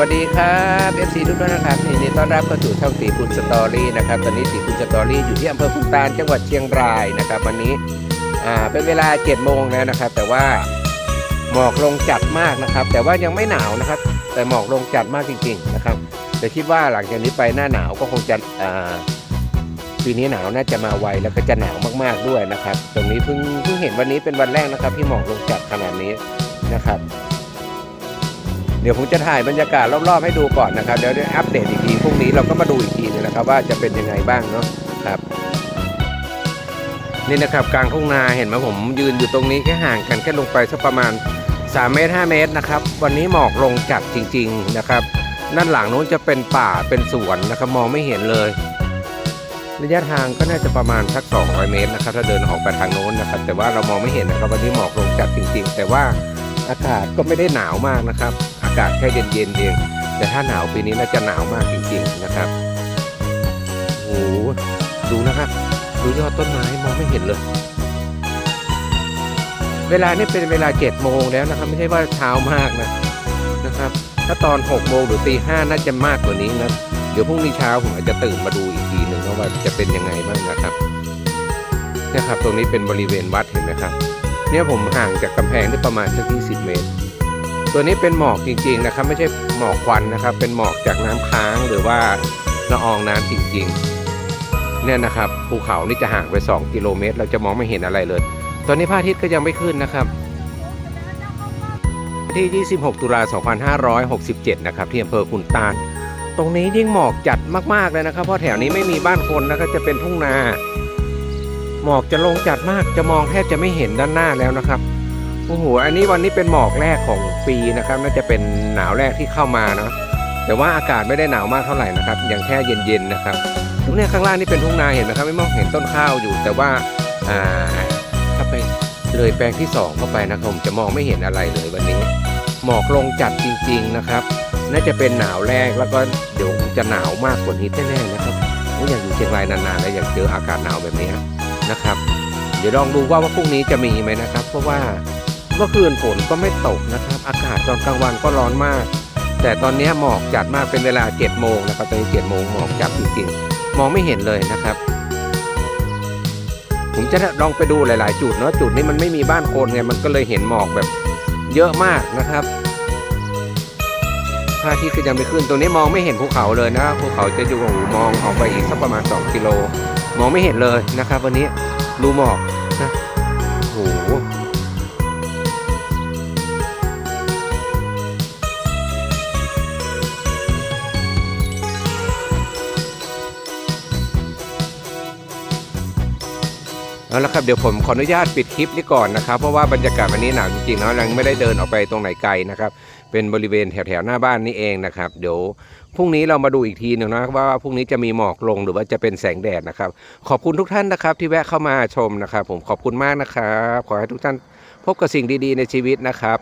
วัสดีครับเอฟซีทุกท่านนะครับยินดีต้อนรับเข้าสู่ช่องตีคุณสตอรี่นะครับตอนนี้ตีคุณสตอรี่อยู่ที่อำเภอพุตานจังหวัดเชียงรายนะครับ วันนี้อ่าเป็นเวลา7โมงแล้วนะครับ แต่ว่าหมอกลงจัดมากนะครับ แต่ว่ายังไม่หนาวนะครับ แต่หมอกลงจัดมากจริง ๆ นะครับแต่คิดว่าหลังจากนี้ไปหน้าหนาวก็คงจะอ่าปีนี้หนาวน่าจะมาไวแล้วก็จะหนาวมากๆด้วยนะครับ ตรงนี้เพิ่งเพิ่งเห็นวันนี้เป็นวันแรกนะครับที่หมอกลงจัดขนาดนี้นะครับ ดี๋ยวผมจะถ่ายบรรยากาศรอบๆให้ดูก่อนนะครับเดี๋ยวได้อัปเดตอีกทีพรุ่งนี้เราก็มาดูอีกทีนึงนะครับ ว่าจะเป็นยังไงบ้างเนาะครับนี่นะครับกลางทุ่งนาเห็นไหมผมยืนอยู่ตรงนี้แค่ห่างกันแค่ลงไปสักประมาณ 3 เมตร 5 เมตรนะครับ วันนี้หมอกลงจัดจริง ๆนะครับด้านหลังนู้นจะเป็นป่าเป็นสวนนะครับมองไม่เห็นเลย ระยะทางก็น่าจะประมาณสัก 200 เมตรนะครับ ถ้าเดินออกไปทางโน้นนะครับ แต่ว่าเรามองไม่เห็นนะครับวันนี้หมอกลงจัดจริง ๆ แต่ว่าอากาศก็ไม่ได้หนาวมากนะครับากาศแค่เย็นๆเอง แต่ถ้าหนาวปีนี้น่าจะหนาวมากจริงๆนะครับโอ้โหดูนะครับดูยอดต้นไม้มองไม่เห็นเลย เวลานี่เป็นเวลาเจ็ดโมงแล้วนะครับ ไม่ใช่ว่าเช้ามากนะนะครับ ถ้าตอนหกโมงหรือตีห้าน่าจะมากกว่านี้นะเดี๋ยวพรุ่งนี้เช้าผมอาจจะตื่นมาดูอีกทีหนึ่งว่าจะเป็นยังไงบ้างนะครับนี่ครับ ตรงนี้เป็นบริเวณวัดเห็นไหมครับ เนี่ยผมห่างจากกำแพงได้ประมาณสัก20เมตร ตัวนี้เป็นหมอกจริงๆนะครับ ไม่ใช่หมอกควันนะครับ เป็นหมอกจากน้ำค้างหรือว่าละอองน้ำจริงๆ เนี่ยนะครับภูเขานี่จะห่างไป 2 กิโลเมตร เราจะมองไม่เห็นอะไรเลย ตอนนี้พระอาทิตย์ก็ยังไม่ขึ้นนะครับที่ 26 ตุลา 2567 นะครับ ที่อำเภอขุนตาล ตรงนี้ยิ่งหมอกจัดมากๆเลยนะครับ เพราะแถวนี้ไม่มีบ้านคนนะครับจะเป็นทุ่งนา หมอกจะลงจัดมาก จะมองแทบจะไม่เห็นด้านหน้าแล้วนะครับ โอ้โห อันนี้วันนี้เป็นหมอกแรกของปีนะครับ น่าจะเป็นหนาวแรกที่เข้ามาเนาะ แต่ว่าอากาศไม่ได้หนาวมากเท่าไหร่นะครับ ยังแค่เย็นๆนะครับตรงเนี้ยข้างล่างนี่เป็นทุ่งนาเห็นไหมครับ ไม่มองเห็นต้นข้าวอยู่ แต่ว่า อ่า ถ้าไปเลยแปลงที่สองเข้าไปนะครับผมจะมองไม่เห็นอะไรเลยวันนี้ หมอกลงจัดจริง ๆนะครับ น่าจะเป็นหนาวแรกแล้วก็เดี๋ยวจะหนาวมากกว่านี้แน่ๆนะครับผมอยากอยู่เชียงรายนานๆแล้วอยากเจออากาศหนาวแบบนี้นะครับ เดี๋ยวลองดูว่าว่าพรุ่งนี้จะมีไหมนะครับ เพราะว่า เมื่อคืนฝนก็ไม่ตกนะครับ อากาศตอนกลางวันก็ร้อนมาก แต่ตอนนี้หมอกจัดมากเป็นเวลา7จ็ดโมงนะครับตอนนี้เจ็ดโมงหมอกจัดจริงๆมองไม่เห็นเลยนะครับ ผมจะลองไปดูหลาย ๆ จุดเนาะจุดนี้มันไม่มีบ้านคนไงมันก็เลยเห็นหมอกแบบเยอะมากนะครับพระอาทิตย์ก็ยังไม่ขึ้นตรงนี้มองไม่เห็นภูเขาเลยนะภูเขาจะอยู่หูมองออกไปอีกสักประมาณ 2 กิโล มองไม่เห็นเลยนะครับ วันนี้ดูหมอกนะโอ้โห เอาละครับเดี๋ยวผมขออนุญาตปิดคลิปนี้ก่อนนะครับ เพราะว่าบรรยากาศวันนี้หนาวจริงๆเนาะยังไม่ได้เดินออกไปตรงไหนไกลนะครับ เป็นบริเวณแถวๆหน้าบ้านนี่เองนะครับ เดี๋ยวพรุ่งนี้เรามาดูอีกทีหนึ่งนะว่าพรุ่งนี้จะมีหมอกลงหรือว่าจะเป็นแสงแดดนะครับ ขอบคุณทุกท่านนะครับ ที่แวะเข้ามาชมนะครับ ผมขอบคุณมากนะครับ ขอให้ทุกท่านพบกับสิ่งดีๆในชีวิตนะครับ